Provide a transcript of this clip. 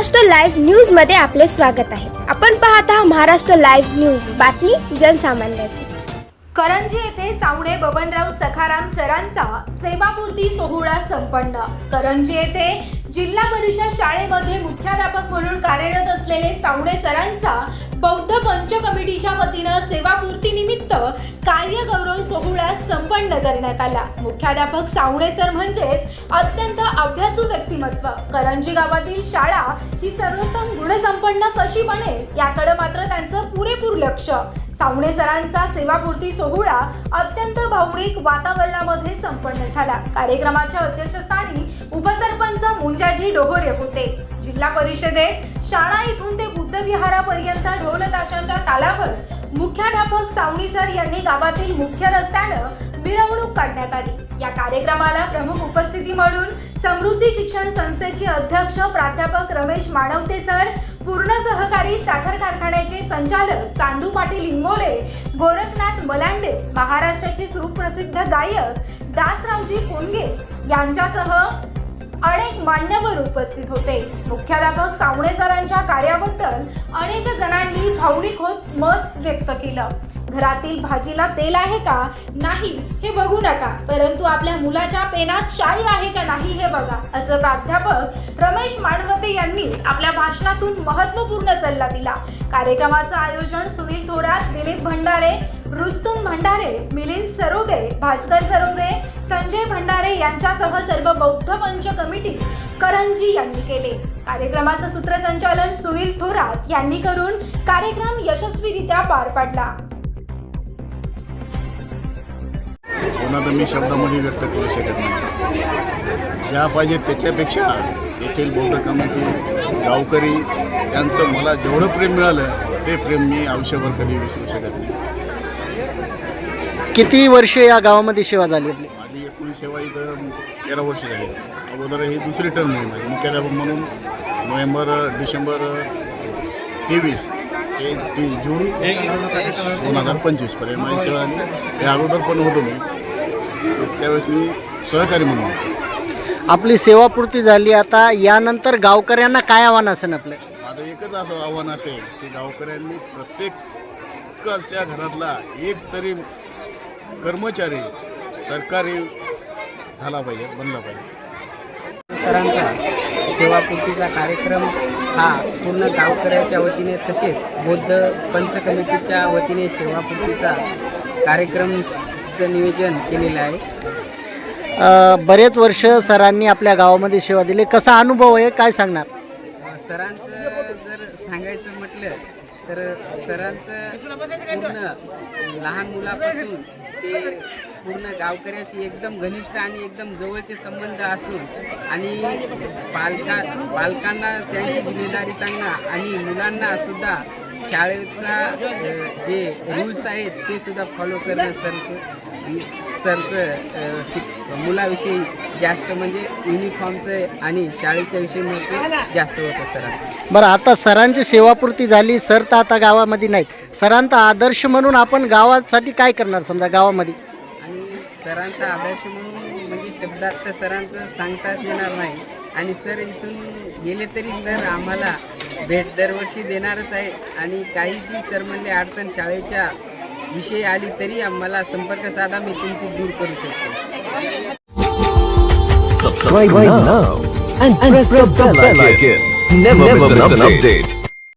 Maharashtra live न्यूजमध्ये आपले स्वागत आहे. आपण पाहत आहात महाराष्ट्र लाईव्ह न्यूज. बातमी जनसामान्याची. करंजी येथे सावणे बबनराव सखाराम सरांचा सेवापूर्ती सोहळा संपन्न. करंजी येथे जिल्हा परिषद शाळेमध्ये मुख्याध्यापक म्हणून कार्यरत असलेले सावणे सरांचा पंच कमिटीच्या वतीनं सेवापूर्ती निमित्त कार्यगौरव सोहळा संपन्न करण्यात आला. मुख्याध्यापक सावणे सर म्हणजेच अत्यंत अभ्यासू व्यक्तिमत्व. करंजी गावातील शाळा ही सर्वोत्तम गुणसंपन्न कशी बनेल याकडे मात्र त्यांचं पुरेपूर लक्ष. सावणे सरांचा सेवापूर्ती सोहळा अत्यंत भावनिक वातावरणामध्ये संपन्न झाला. कार्यक्रमाच्या अध्यक्षस्थानी उपसरपंच मुंजाजी डोहोरे होते. जिल्हा परिषदेत शाळा इथून ते विहारापर्यंत ढोल ताशाच्या तालावर मुख्याध्यापक सावणी सर यांनी गावातील मुख्य रस्त्यानं मिरवणूक काढण्यात आली. या कार्यक्रमाला प्रमुख उपस्थिती म्हणून समृद्धी शिक्षण संस्थेचे अध्यक्ष प्राध्यापक रमेश मानवते सर पूर्ण सहकारी साखर कारखान्याचे संचालक चांदू पाटील इंगोले गोरखनाथ मलांडे महाराष्ट्राचे सुप्रसिद्ध गायक दासरावजी कोणगे यांच्यासह अनेक मान्यवर उपस्थित होते. मुख्याध्यापक सावणेसरांच्या कार्याबद्दल अनेक जणांनी भावनिक होत मत व्यक्त केलं. घरातील भाजीला तेल आहे का? नाही हे बघू नका. परंतु आपल्या मुलाच्या पेनात शाई आहे का नाही हे बघा. असं प्राध्यापक रमेश माणवते यांनी आपल्या भाषणातून महत्त्वपूर्ण सल्ला दिला. कार्यक्रमाचं आयोजन सुनील थोरात दिलीप भंडारे रुस्तुम भंडारे मिलिंद सरोगे भास्कर सरोगे संजय भंडारे यांच्यासह सर्व बौद्ध पंच कमिटी करंजी यांनी केले. कार्यक्रमाचं सूत्रसंचालन सुनील थोरात यांनी करून कार्यक्रम यशस्वीरित्या पार पाडला. पुन्हा तर मी शब्दामध्ये व्यक्त करू शकत नाही. ज्या पाहिजे त्याच्यापेक्षा येथील बौद्ध कमिटी गावकरी त्यांचं मला जेवढं प्रेम मिळालं ते प्रेम मी आयुष्यभर कधी विसरू शकत नाही. किती वर्ष या गावामध्ये सेवा झाली आपली? माझी एकूण सेवा इथं तेरा वर्ष झाली. अगोदर ही दुसरी टर्म आहे माझी. मुख्याध्यापक म्हणून नोव्हेंबर डिसेंबर तेवीस ते तीस जून दोन हजार पंचवीसपर्यंत माझी सेवा झाली. या अगोदर पण होतो मी. त्यावेळेस मी सहकारी म्हणून होतो. आपली सेवापूर्ती झाली. आता यानंतर गावकऱ्यांना काय आव्हान असेल आपलं? माझं एकच असं आव्हान असेल की गावकऱ्यांनी प्रत्येकच्या घरातला एक तरी कर्मचारी सरकारी झाला पाहिजे बनला पाहिजे. सरांचा सेवापूर्तीचा कार्यक्रम हा पूर्ण गावकऱ्याच्या वतीने तसेच बौद्ध पंच कमिटीच्या वतीने सेवापूर्तीचा कार्यक्रमचं नियोजन केलेलं आहे. अ, बरेच वर्ष सरांनी आपल्या गावामध्ये सेवा दिली. कसा अनुभव आहे? काय सांगणार? सरांचं जर सांगायचं म्हटलं तर सरांचं पूर्ण लहान मुलापासून ते पूर्ण गावकऱ्याशी एकदम घनिष्ठ आणि एकदम जवळचे संबंध असून आणि पालका पालकांना त्यांची जिम्मेदारी सांगणं आणि मुलांना सुद्धा शाळेचा जे रूल्स आहेत ते सुद्धा फॉलो करणं सरचं सरचं शिक मुलाविषयी जास्त म्हणजे युनिफॉर्मचं आणि शाळेच्या विषयी महत्त्व जास्त होतं सरांचं बरं आता सरांची सेवापूर्ती झाली सर तर आता गावामध्ये नाहीत. सरांचा आदर्श म्हणून आपण गावासाठी काय करणार समजा गावामध्ये? आणि सरांचा आदर्श म्हणून म्हणजे शब्दात तर सरांचं सांगताच येणार नाही. आणि सर इथून गेले तरी सर आम्हाला भेट दरवर्षी देणारच आहे. आणि काही बी सर म्हणले अडचण शाळेच्या विषयी आली तरी आम्हाला संपर्क साधा मी तुमची दूर करू शकतो.